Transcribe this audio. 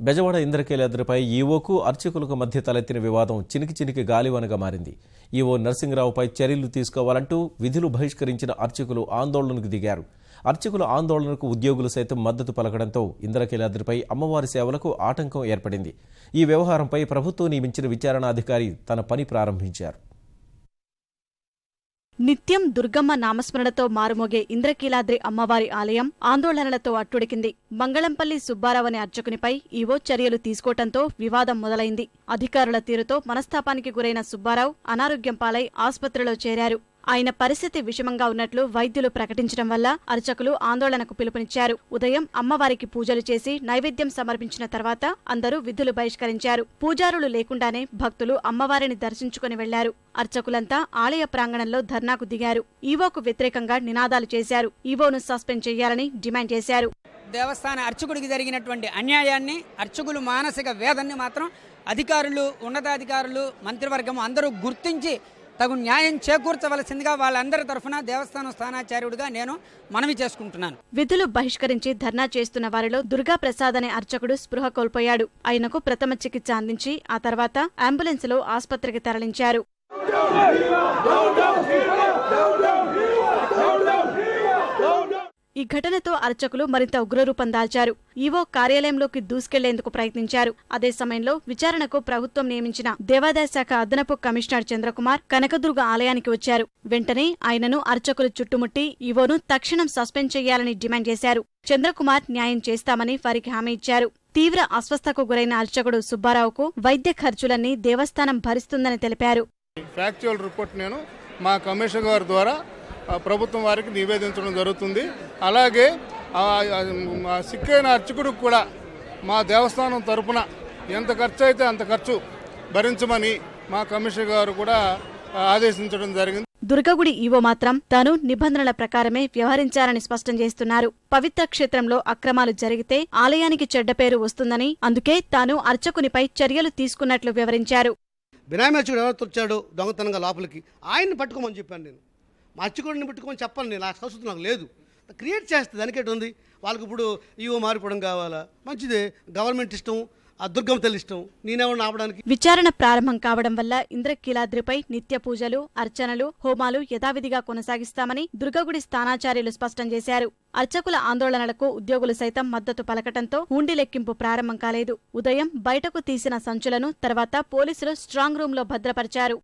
బెజవాడ ఇంద్రకీలాద్రిపై ఈవోకు అర్చకులకు మధ్య తలెత్తిన వివాదం చినికి చినికి గాలివనగా మారింది. ఈవో నరసింహరావుపై చర్యలు తీసుకోవాలంటూ విధులు బహిష్కరించిన అర్చకులు ఆందోళనకు దిగారు. అర్చకుల ఆందోళనకు ఉద్యోగులు సైతం మద్దతు పలకడంతో ఇంద్రకీలాద్రిపై అమ్మవారి సేవలకు ఆటంకం ఏర్పడింది. ఈ వ్యవహారంపై ప్రభుత్వం నియమించిన విచారణాధికారి తన పని ప్రారంభించారు. నిత్యం దుర్గమ్మ నామస్మరణతో మారుమోగే ఇంద్రకీలాద్రి అమ్మవారి ఆలయం ఆందోళనలతో అట్టుడికింది. మంగళంపల్లి సుబ్బారావు అనే అర్చకునిపై ఈవో చర్యలు తీసుకోవటంతో వివాదం మొదలైంది. అధికారుల తీరుతో మనస్తాపానికి గురైన సుబ్బారావు అనారోగ్యం పాలై ఆసుపత్రిలో చేరారు. ఆయన పరిస్థితి విషమంగా ఉన్నట్లు వైద్యులు ప్రకటించడం వల్ల అర్చకులు ఆందోళనకు పిలుపునిచ్చారు. ఉదయం అమ్మవారికి పూజలు చేసి నైవేద్యం సమర్పించిన తర్వాత అందరూ విధులు బహిష్కరించారు. పూజారులు లేకుండానే భక్తులు అమ్మవారిని దర్శించుకుని వెళ్ళారు. అర్చకులంతా ఆలయ ప్రాంగణంలో ధర్నాకు దిగారు. ఈవోకు వ్యతిరేకంగా నినాదాలు చేశారు. ఈవోను సస్పెండ్ చేయాలని డిమాండ్ చేశారు. దేవస్థాన అర్చకుడికి జరిగినటువంటి అన్యాయాన్ని అర్చకులు మానసిక వేదన్ని మాత్రం అధికారులు ఉన్నతాధికారులు మంత్రివర్గం అందరూ గుర్తించి తగు న్యాయం చేకూర్చవలసిందిగా వాళ్ళందరి తరఫున దేవస్థానం స్థానాచార్యుడిగా నేను మనవి చేసుకుంటున్నాను విధులు బహిష్కరించి ధర్నా చేస్తున్న వారిలో దుర్గా ప్రసాద్ అనే అర్చకుడు స్పృహ కోల్పోయాడు ఆయనకు ప్రథమ చికిత్స అందించి ఆ తర్వాత అంబులెన్స్లో ఆసుపత్రికి తరలించారు ఈ ఘటనతో అర్చకులు మరింత ఉగ్రరూపం దాల్చారు. ఈవో కార్యాలయంలోకి దూసుకెళ్ళేందుకు ప్రయత్నించారు. అదే సమయంలో విచారణకు ప్రభుత్వం నియమించిన దేవాదాయ శాఖ అదనపు కమిషనర్ చంద్రకుమార్ కనకదుర్గ ఆలయానికి వచ్చారు. వెంటనే ఆయనను అర్చకులు చుట్టుముట్టి ఈవోను తక్షణం సస్పెండ్ చేయాలని డిమాండ్ చేశారు. చంద్రకుమార్ న్యాయం చేస్తామని వారికి హామీ ఇచ్చారు. తీవ్ర అస్వస్థకు గురైన అర్చకుడు సుబ్బారావుకు వైద్య ఖర్చులన్నీ దేవస్థానం భరిస్తుందని తెలిపారు. ఫ్యాక్చువల్ రిపోర్ట్ నేను మా కమిషనర్ గారి ద్వారా ప్రభుత్వం వారికి నివేదించడం జరుగుతుంది. అలాగే సిక్కైన అర్చకుడికి కూడా మా దేవస్థానం తరపున ఎంత ఖర్చు అయితే అంత ఖర్చు భరించమని మా కమిషనర్ గారు కూడా ఆదేశించడం జరిగింది. దుర్గగుడి ఈవో మాత్రం తాను నిబంధనల ప్రకారమే వ్యవహరించారని స్పష్టం చేస్తున్నారు. పవిత్ర క్షేత్రంలో అక్రమాలు జరిగితే ఆలయానికి చెడ్డ పేరు వస్తుందని అందుకే తాను అర్చకునిపై చర్యలు తీసుకున్నట్లు వివరించారు. బినామీ అర్చకుడు ఎవరు వచ్చాడు దొంగతనంగా లోపలికి? ఆయన్ని పట్టుకోమని చెప్పాను నేను. మా అర్చకుడిని పట్టుకోమని చెప్పాను నేను. ఆ సంస్కృతి నాకు లేదు. క్రియేట్ చేస్తుంది దానికేటి ఉంది వాళ్ళకి ఇప్పుడు ఈవో మారిపోవడం కావాలా? మంచిదే. గవర్నమెంట్ ఇష్టం ఆ దుర్గం తల్లి ఇష్టం. నేనేమన్నా ఆపడానికి? విచారణ ప్రారంభం కావడం వల్ల ఇంద్రకీలాద్రిపై నిత్య పూజలు అర్చనలు హోమాలు యథావిధిగా కొనసాగిస్తామని దుర్గగుడి స్థానాచార్యులు స్పష్టం చేశారు. అర్చకుల ఆందోళనలకు ఉద్యోగులు సైతం మద్దతు పలకటంతో హుండీ లెక్కింపు ప్రారంభం కాలేదు. ఉదయం బయటకు తీసిన సంచులను తర్వాత పోలీసులు స్ట్రాంగ్ రూంలో భద్రపరిచారు.